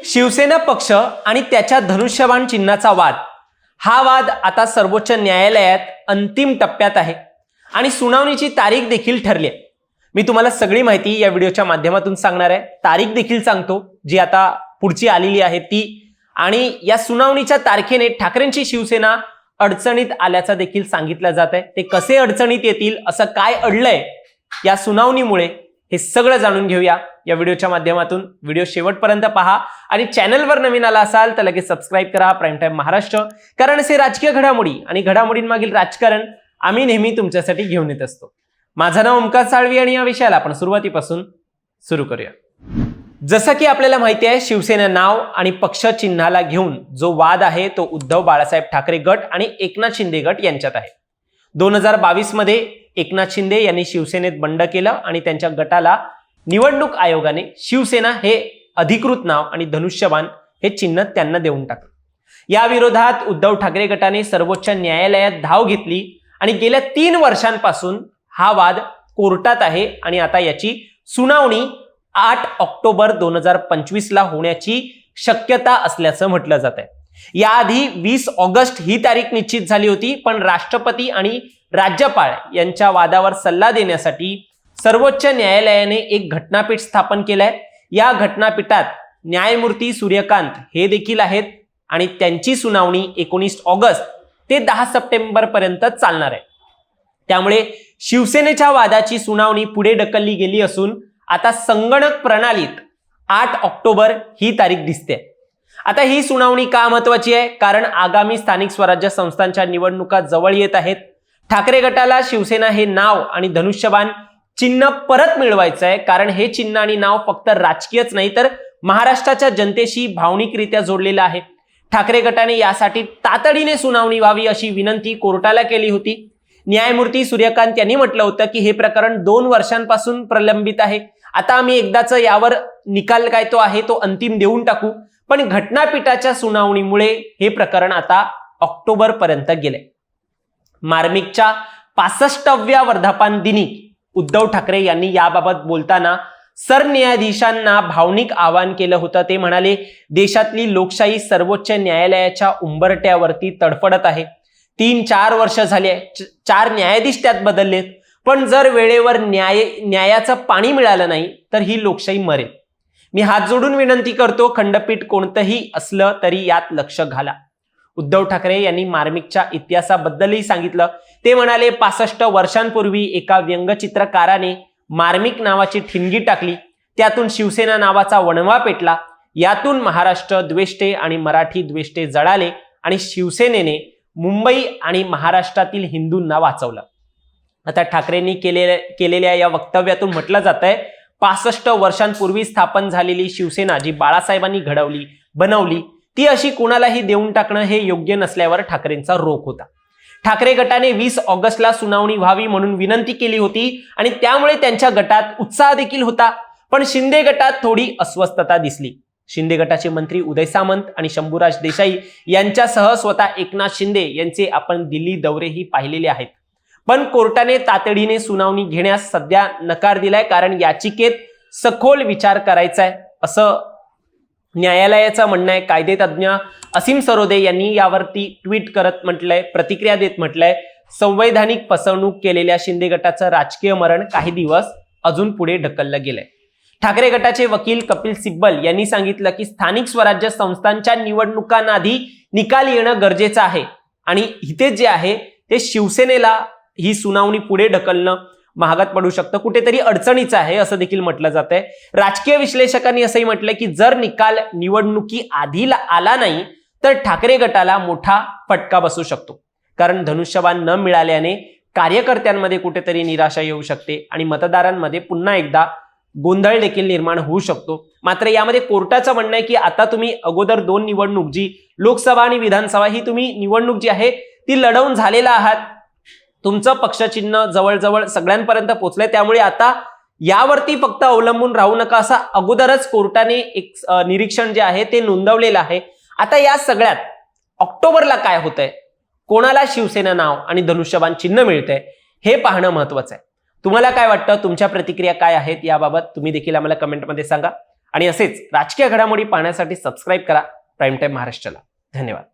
शिवसेना पक्ष आणि त्याच्या धनुष्यबाण चिन्हाचा वाद. हा वाद आता सर्वोच्च न्यायालयात अंतिम टप्प्यात आहे. आणि सुनावणीची तारीख देखील ठरली आहे. मी तुम्हाला सगळी माहिती या व्हिडिओच्या माध्यमातून सांगणार आहे. तारीख देखील सांगतो जी आता पुढची आलेली आहे ती. आणि या सुनावणीच्या तारखेने ठाकरेंची शिवसेना अडचणीत आल्याचं देखील सांगितलं जात आहे ते कसे अडचणीत येतील असं काय अडलंय या सुनावणीमुळे हे सगळं जाणून घेऊया. या व्हिडिओच्या माध्यमातून व्हिडिओ शेवटपर्यंत पहा आणि चॅनलवर नवीन आला असाल तर लगेच सबस्क्राईब करा प्राईम टाईम महाराष्ट्र. कारण असे राजकीय घडामोडी आणि घडामोडींमागील राजकारण आम्ही नेहमी तुमच्यासाठी घेऊन येत असतो. माझं नाव ओमकार साळवी आणि या विषयाला आपण सुरुवातीपासून सुरू करूया. जसं की आपल्याला माहिती आहे शिवसेना नाव आणि पक्ष चिन्हाला घेऊन जो वाद आहे तो उद्धव बाळासाहेब ठाकरे गट आणि एकनाथ शिंदे गट यांच्यात आहे. दोन हजार बावीसमध्ये एकनाथ शिंदे यांनी शिवसेनेत बंड केलं आणि त्यांच्या गटाला निवडणूक आयोगाने शिवसेना हे अधिकृत नाव आणि धनुष्यबाण हे चिन्ह त्यांना देऊन टाकलं. या विरोधात उद्धव ठाकरे गटाने सर्वोच्च न्यायालयात धाव घेतली आणि गेल्या तीन वर्षांपासून हा वाद कोर्टात आहे आणि आता याची सुनावणी आठ ऑक्टोबर दोन हजार पंचवीसला होण्याची शक्यता असल्याचं म्हटलं जात आहे याआधी वीस ऑगस्ट ही तारीख निश्चित झाली होती पण राष्ट्रपती आणि राज्यपाल यांच्या वादावर सल्ला देण्यासाठी सर्वोच्च न्यायालयाने एक घटनापीठ स्थापन केलंय. या घटनापीठात न्यायमूर्ती सूर्यकांत हे देखील आहेत आणि त्यांची सुनावणी एकोणीस ऑगस्ट ते दहा सप्टेंबर पर्यंत चालणार आहे. त्यामुळे शिवसेनेच्या वादाची सुनावणी पुढे ढकलली गेली असून आता संगणक प्रणालीत आठ ऑक्टोबर ही तारीख दिसते. आता ही सुनावणी का महत्वाची आहे? कारण आगामी स्थानिक स्वराज्य संस्थांच्या निवडणुका जवळ येत आहेत. ठाकरे गटाला शिवसेना हे नाव आणि धनुष्यबाण चिन्ह परत मिळवायचं आहे कारण हे चिन्ह आणि नाव फक्त राजकीयच नाही तर महाराष्ट्राच्या जनतेशी भावनिकरित्या जोडलेलं आहे. ठाकरे गटाने यासाठी तातडीने सुनावणी व्हावी अशी विनंती कोर्टाला केली होती. न्यायमूर्ती सूर्यकांत यांनी म्हटलं होतं की हे प्रकरण दोन वर्षांपासून प्रलंबित आहे. आता आम्ही एकदाच यावर निकाल काय तो आहे तो अंतिम देऊन टाकू. पण घटनापीठाच्या सुनावणीमुळे हे प्रकरण आता ऑक्टोबर पर्यंत गेले. मार्मिकच्या पासष्टव्या वर्धापन दिनी उद्धव ठाकरे यांनी याबाबत बोलताना सरन्यायाधीशांना भावनिक आवाहन केलं होतं. ते म्हणाले देशातली लोकशाही सर्वोच्च न्यायालयाच्या उंबरट्यावरती तडफडत आहे. तीन चार वर्ष झाले चार न्यायाधीश त्यात बदललेत. पण जर वेळेवर न्याय न्यायाचं पाणी मिळालं नाही तर ही लोकशाही मरेल. मी हात जोडून विनंती करतो खंडपीठ कोणतंही असलं तरी यात लक्ष घाला. उद्धव ठाकरे यांनी मार्मिकच्या इतिहासाबद्दलही सांगितलं. ते म्हणाले पासष्ट वर्षांपूर्वी एका व्यंगचित्रकाराने मार्मिक नावाची ठिणगी टाकली. त्यातून शिवसेना नावाचा वणवा पेटला. यातून महाराष्ट्र द्वेष्टे आणि मराठी द्वेष्टे जळाले आणि शिवसेनेने मुंबई आणि महाराष्ट्रातील हिंदूंना वाचवलं. आता ठाकरेंनी केलेल्या केलेल्या या वक्तव्यातून म्हटलं जात आहे पासष्ट वर्षांपूर्वी स्थापन झालेली शिवसेना जी बाळासाहेबांनी घडवली बनवली ती अशी कुणालाही देऊन टाकणं हे योग्य नसल्यावर ठाकरेंचा रोख होता. ठाकरे गटाने वीस ऑगस्टला सुनावणी व्हावी म्हणून विनंती केली होती आणि त्यामुळे त्यांच्या गटात उत्साह देखील होता. पण शिंदे गटात थोडी अस्वस्थता दिसली. शिंदे गटाचे मंत्री उदय सामंत आणि शंभूराज देसाई यांच्यासह स्वतः एकनाथ शिंदे यांचे आपण दिल्ली दौरेही पाहिलेले आहेत. पण कोर्टाने तातडीने सुनावणी घेण्यास सध्या नकार दिलाय कारण याचिकेत सखोल विचार करायचा आहे असं न्यायालयाचं म्हणणं आहे कायदेतज्ञ असीम सरोदे यांनी यावरती ट्विट करत म्हटलंय प्रतिक्रिया देत म्हटलंय संवैधानिक फसवणूक केलेल्या शिंदे गटाचं राजकीय मरण काही दिवस अजून पुढे ढकललं गेलंय. ठाकरे गटाचे वकील कपिल सिब्बल यांनी सांगितलं की स्थानिक स्वराज्य संस्थांच्या निवडणुकांआधी निकाल येणं गरजेचं आहे. आणि इथे जे आहे ते शिवसेनेला ही सुनावणी पुढे ढकलणं महागात पडू शकतं. कुठेतरी अडचणीचं आहे असं देखील म्हटलं जात आहे राजकीय विश्लेषकांनी असंही म्हटलंय की जर निकाल निवडणुकी आधी आला नाही तर ठाकरे गटाला मोठा फटका बसू शकतो. कारण धनुष्यबाण न मिळाल्याने कार्यकर्त्यांमध्ये कुठेतरी निराशा येऊ शकते आणि मतदारांमध्ये पुन्हा एकदा गोंधळ देखील निर्माण होऊ शकतो. मात्र यामध्ये कोर्टाचं म्हणणं आहे की आता तुम्ही अगोदर दोन निवडणूक जी लोकसभा आणि विधानसभा ही तुम्ही निवडणूक जी आहे ती लढवून झालेला आहात. तुमचं पक्षचिन्ह जवळजवळ सगळ्यांपर्यंत पोहोचलंय त्यामुळे आता यावरती फक्त अवलंबून राहू नका असं अगोदरच कोर्टाने एक निरीक्षण जे आहे ते नोंदवलेलं आहे. आता या सगळ्यात ऑक्टोबरला काय होतंय? कोणाला शिवसेना नाव आणि धनुष्यबाण चिन्ह मिळतंय? हे पाहणं महत्वाचं आहे. तुम्हाला काय वाटतं? तुमच्या प्रतिक्रिया काय आहेत याबाबत तुम्ही देखील आम्हाला कमेंटमध्ये सांगा. आणि असेच राजकीय घडामोडी पाहण्यासाठी सबस्क्राईब करा. प्राईम टाईम महाराष्ट्राला. धन्यवाद.